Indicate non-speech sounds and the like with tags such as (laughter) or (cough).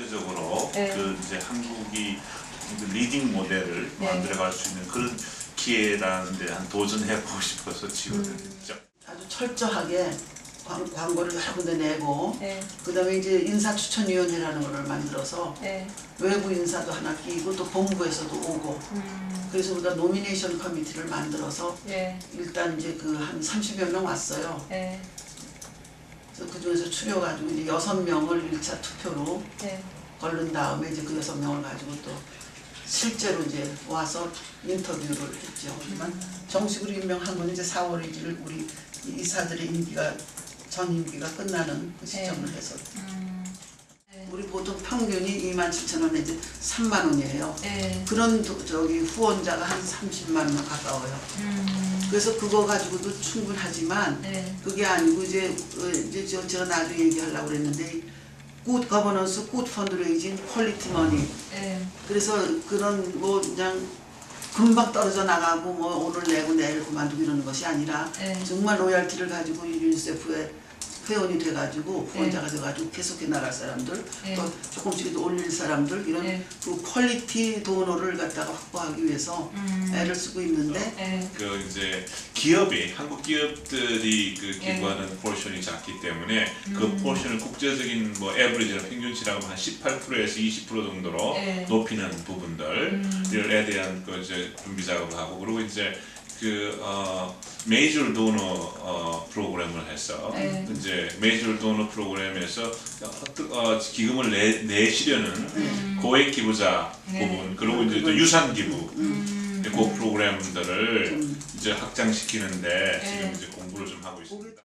국제적으로 네. 그 이제 한국이 그 리딩 모델을 네. 만들어갈 수 있는 그런 기회라는 데 한 도전해보고 (laughs) 싶어서 지원을 음. 했죠. 아주 철저하게 광, 광고를 여러 군데 내고 네, 그 다음에 이제 인사추천위원회라는 거를 만들어서 네. 외부 인사도 하나 끼고 또 본부에서도 오고 음, 그래서 우리가 노미네이션 커미티를 만들어서 네, 일단 이제 그 한 30여 명 왔어요. 네, 그래서 그 중에서 추려가지고 이제 여섯 명을 1차 투표로 네. 걸른 다음에 이제 그 여섯 명을 가지고 또 실제로 이제 와서 인터뷰를 했죠. 하지만 정식으로 임명한 건 이제 4월 1일 우리 이사들의 임기가 전 임기가 끝나는 그 시점을 네. 해서 음, 네. 우리 보통 평균이 2만 7천 원 내지 3만 원이에요. 네. 그런 도- 저기 후원자가 한 30만 명 가까워요. 음, 그래서 그거 가지고도 충분하지만 네. 그게 아니고 이제 어, 이제 저 제가 나중에 얘기하려고 그랬는데 굿 거버넌스, 굿 펀드레이징, 퀄리티 머니. 네. 그래서 그런 뭐 그냥 금방 떨어져 나가고 뭐 오늘 내고 내일 그만두고 이러는 것이 아니라 네. 정말 로얄티를 가지고 유니세프에 회원이 돼가지고 네. 후원자가 돼가지고 계속해 나갈 사람들 네. 또 조금씩도 올릴 사람들 이런 네. 그 퀄리티 도너를 갖다가 확보하기 위해서 음, 애를 쓰고 있는데 네. 그 이제 기업이 한국 기업들이 그 네. 기부하는 포션이 작기 때문에 그 음. 포션을 국제적인 뭐 에버리지나 평균치라고 한 18%에서 20% 정도로 네. 높이는 부분들에 음, 대한 그 이제 준비 작업을 하고 그리고 이제 그 어, 메이저 도너 어, 프로그램을 해서 네. 이제 메이저 도너 프로그램에서 어, 기금을 내, 내시려는 음. 고액 기부자 네. 부분 그리고 이제 또 유산 기부 음, 그 프로그램들을 좀 이제 확장시키는데 네. 지금 이제 공부를 좀 하고 있습니다.